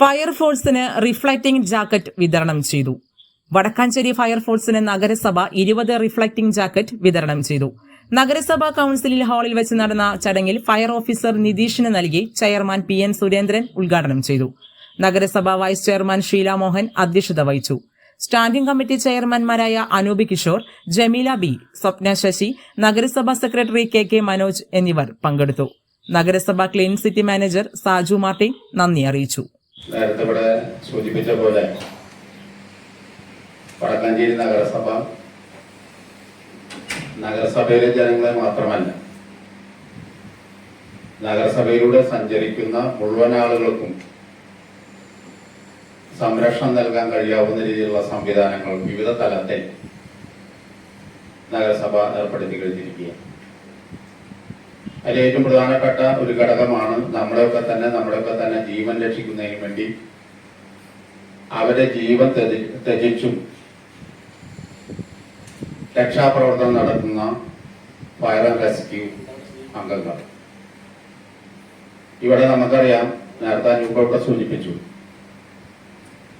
ഫയർഫോഴ്സിന് reflecting jacket വിതരണം ചെയ്തു. വടക്കാഞ്ചേരി ഫയർഫോഴ്സിന് നഗരസഭ ഇരുപത് റിഫ്ലക്റ്റിംഗ് ജാക്കറ്റ് വിതരണം ചെയ്തു. നഗരസഭാ കൌൺസിലിൽ ഹാളിൽ വെച്ച് നടന്ന ചടങ്ങിൽ ഫയർ ഓഫീസർ നിതീഷിന് നൽകി ചെയർമാൻ പി എൻ സുരേന്ദ്രൻ ഉദ്ഘാടനം ചെയ്തു. നഗരസഭാ വൈസ് ചെയർമാൻ ഷീല മോഹൻ അധ്യക്ഷത വഹിച്ചു. സ്റ്റാൻഡിംഗ് കമ്മിറ്റി ചെയർമാൻമാരായ അനൂപ് കിഷോർ ജമീല ബി സ്വപ്ന ശശി നഗരസഭാ സെക്രട്ടറി കെ കെ മനോജ് എന്നിവർ പങ്കെടുത്തു. നഗരസഭാ clean city manager Saju Martin നന്ദി അറിയിച്ചു. നേരത്തെ ഇവിടെ സൂചിപ്പിച്ച പോലെ വടക്കാഞ്ചേരി നഗരസഭ നഗരസഭയിലെ ജനങ്ങളെ മാത്രമല്ല നഗരസഭയിലൂടെ സഞ്ചരിക്കുന്ന മുഴുവൻ ആളുകൾക്കും സംരക്ഷണം നൽകാൻ കഴിയാവുന്ന രീതിയിലുള്ള സംവിധാനങ്ങൾ വിവിധ തലത്തിൽ നഗരസഭ ഏർപ്പെടുത്തി കഴിഞ്ഞിരിക്കുകയാണ്. അതിൽ ഏറ്റവും പ്രധാനപ്പെട്ട ഒരു ഘടകമാണ് നമ്മളെയൊക്കെ തന്നെ നമ്മളെയൊക്കെ തന്നെ ജീവൻ രക്ഷിക്കുന്നതിന് വേണ്ടി അവരുടെ ജീവൻ ത്യജി- ത്യജിച്ചും രക്ഷാപ്രവർത്തനം നടത്തുന്ന ഫയർ ആൻഡ് റെസ്ക്യൂ അംഗങ്ങൾ. ഇവിടെ നമുക്കറിയാം നേരത്തെ അനുഭവത്തെ സൂചിപ്പിച്ചു.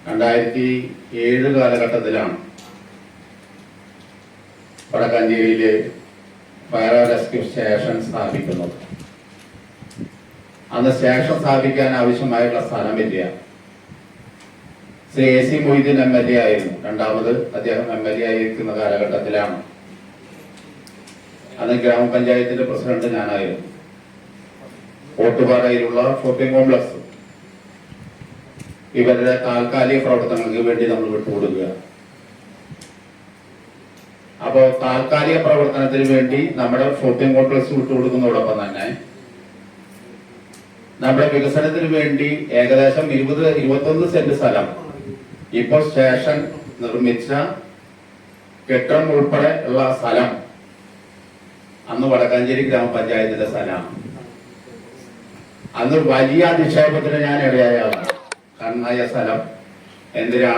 രണ്ടായിരത്തി ഏഴ് കാലഘട്ടത്തിലാണ് വടക്കാഞ്ചേരിയിലെ ഫയർ റെസ്ക്യൂ സ്റ്റേഷൻ സ്ഥാപിക്കുന്നത് അന്ന് സ്റ്റേഷൻ സ്ഥാപിക്കാൻ ആവശ്യമായുള്ള സ്ഥലമില്ല Shri A. C. Moideen M. L. A. ആയിരുന്നു. രണ്ടാമത് അദ്ദേഹം എം. എൽ. എ. ആയിരിക്കുന്ന കാലഘട്ടത്തിലാണ്. അന്ന് ഗ്രാമപഞ്ചായത്തിന്റെ പ്രസിഡന്റ് ഞാനായിരുന്നു. ഓട്ടുപാറയിലുള്ള ഷോപ്പിംഗ് കോംപ്ലക്സ്. ഇവരുടെ താൽക്കാലിക പ്രവർത്തനങ്ങൾക്ക് വേണ്ടി നമ്മൾ വിട്ടുകൊടുക്കുക. അപ്പോ താൽക്കാലിക പ്രവർത്തനത്തിന് വേണ്ടി നമ്മുടെ ഷോപ്പിംഗ് കോംപ്ലക്സ് വിട്ടുകൊടുക്കുന്നതോടൊപ്പം തന്നെ നമ്മുടെ വികസനത്തിന് വേണ്ടി ഏകദേശം ഇരുപത് ഇരുപത്തൊന്ന് സെന്റ് സ്ഥലം ഇപ്പോൾ സ്റ്റേഷൻ നിർമ്മിച്ച കെട്ടിടം ഉൾപ്പെടെ ഉള്ള സ്ഥലം അന്ന് വടക്കാഞ്ചേരി ഗ്രാമപഞ്ചായത്തിന്റെ സ്ഥലമാണ് അന്ന് വലിയ അധിക്ഷേപത്തിന് ഞാൻ ഇടയായ കണ്ണായ സ്ഥലം. എന്തിനാണ്